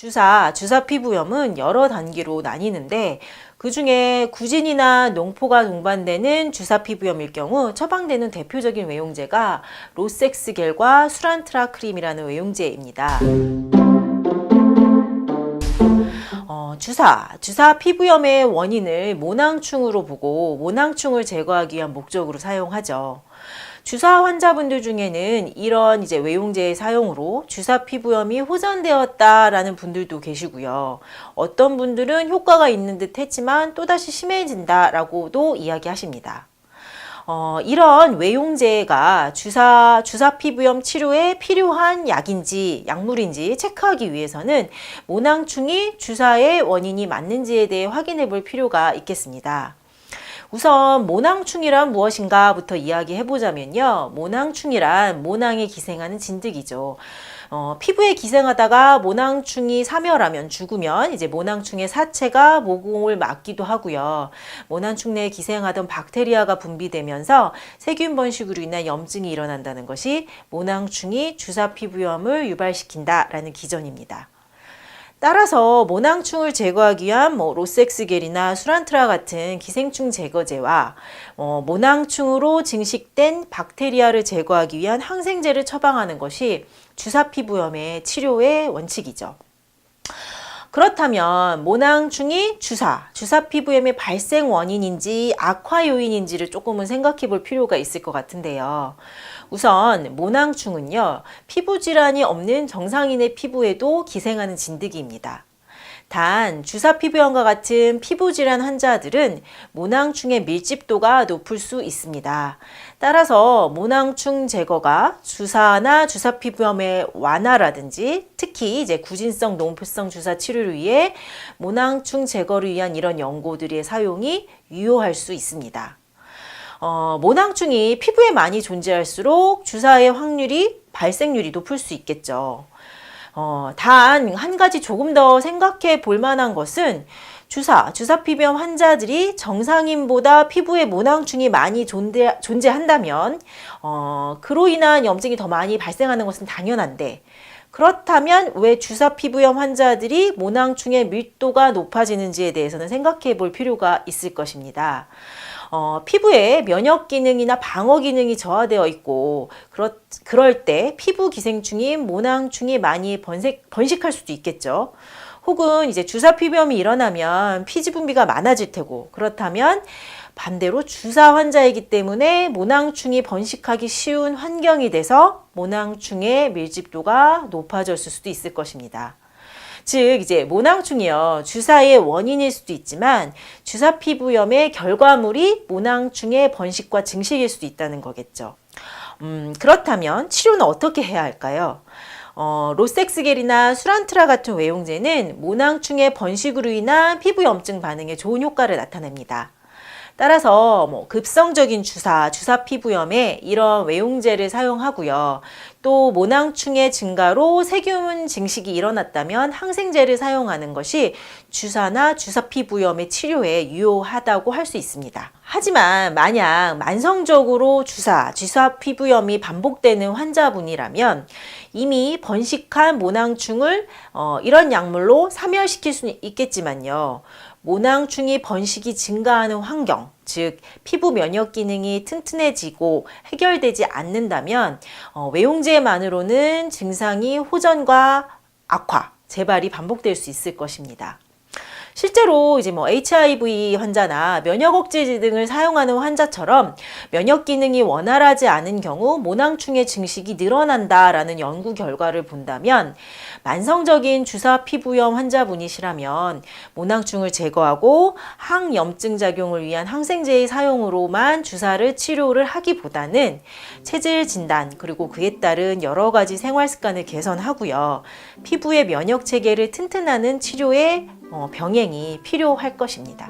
주사, 주사 피부염은 여러 단계로 나뉘는데 그 중에 구진이나 농포가 동반되는 주사 피부염일 경우 처방되는 대표적인 외용제가 로섹스 겔과 수란트라 크림이라는 외용제입니다. 어, 주사, 주사 피부염의 원인을 모낭충으로 보고 모낭충을 제거하기 위한 목적으로 사용하죠. 주사 환자분들 중에는 이런 이제 외용제의 사용으로 주사 피부염이 호전되었다라는 분들도 계시고요. 어떤 분들은 효과가 있는 듯 했지만 또다시 심해진다라고도 이야기하십니다. 어, 이런 외용제가 주사, 주사 피부염 치료에 필요한 약인지 약물인지 체크하기 위해서는 모낭충이 주사의 원인이 맞는지에 대해 확인해 볼 필요가 있겠습니다. 우선 모낭충이란 무엇인가부터 이야기해 보자면요. 모낭충이란 모낭에 기생하는 진드기죠. 어, 피부에 기생하다가 모낭충이 사멸하면 죽으면 이제 모낭충의 사체가 모공을 막기도 하고요. 모낭충 내에 기생하던 박테리아가 분비되면서 세균 번식으로 인한 염증이 일어난다는 것이 모낭충이 주사 피부염을 유발시킨다라는 기전입니다. 따라서 모낭충을 제거하기 위한 뭐 로섹스겔이나 수란트라 같은 기생충 제거제와 어, 모낭충으로 증식된 박테리아를 제거하기 위한 항생제를 처방하는 것이 주사 피부염의 치료의 원칙이죠. 그렇다면 모낭충이 주사, 주사 피부염의 발생 원인인지 악화 요인인지를 조금은 생각해 볼 필요가 있을 것 같은데요. 우선 모낭충은요, 피부 질환이 없는 정상인의 피부에도 기생하는 진드기입니다. 단 주사 피부염과 같은 피부 질환 환자들은 모낭충의 밀집도가 높을 수 있습니다. 따라서 모낭충 제거가 주사나 주사 피부염의 완화라든지 특히 이제 구진성 농포성 주사 치료를 위해 모낭충 제거를 위한 이런 연고들의 사용이 유효할 수 있습니다. 어, 모낭충이 피부에 많이 존재할수록 주사의 확률이 발생률이 높을 수 있겠죠. 어, 단, 한 가지 조금 더 생각해 볼 만한 것은 주사, 주사 피부염 환자들이 정상인보다 피부에 모낭충이 많이 존재, 존재한다면, 어, 그로 인한 염증이 더 많이 발생하는 것은 당연한데, 그렇다면 왜 주사 피부염 환자들이 모낭충의 밀도가 높아지는지에 대해서는 생각해 볼 필요가 있을 것입니다. 어, 피부에 면역 기능이나 방어 기능이 저하되어 있고 그렇, 그럴 때 피부 기생충인 모낭충이 많이 번식, 번식할 수도 있겠죠. 혹은 이제 주사 피부염이 일어나면 피지 분비가 많아질 테고 그렇다면 반대로 주사 환자이기 때문에 모낭충이 번식하기 쉬운 환경이 돼서 모낭충의 밀집도가 높아졌을 수도 있을 것입니다. 즉 이제 모낭충이요 주사의 원인일 수도 있지만 주사 피부염의 결과물이 모낭충의 번식과 증식일 수도 있다는 거겠죠. 음, 그렇다면 치료는 어떻게 해야 할까요? 어, 로섹스겔이나 수란트라 같은 외용제는 모낭충의 번식으로 인한 피부 염증 반응에 좋은 효과를 나타냅니다. 따라서 뭐 급성적인 주사, 주사 피부염에 이런 외용제를 사용하고요. 또 모낭충의 증가로 세균 증식이 일어났다면 항생제를 사용하는 것이 주사나 주사 피 부염의 치료에 유효하다고 할 수 있습니다. 하지만 만약 만성적으로 주사, 주사 피 부염이 반복되는 환자분이라면 이미 번식한 모낭충을 어, 이런 약물로 사멸시킬 수는 있겠지만요. 모낭충이 번식이 증가하는 환경, 즉 피부 면역 기능이 튼튼해지고 해결되지 않는다면 어, 외용제만으로는 증상이 호전과 악화, 재발이 반복될 수 있을 것입니다. 실제로 이제 뭐 HIV 환자나 면역 억제제 등을 사용하는 환자처럼 면역 기능이 원활하지 않은 경우 모낭충의 증식이 늘어난다라는 연구 결과를 본다면 만성적인 주사 피부염 환자분이시라면 모낭충을 제거하고 항염증 작용을 위한 항생제의 사용으로만 주사를 치료를 하기보다는 체질 진단 그리고 그에 따른 여러 가지 생활 습관을 개선하고요. 피부의 면역 체계를 튼튼하는 치료에 어, 병행이 필요할 것입니다.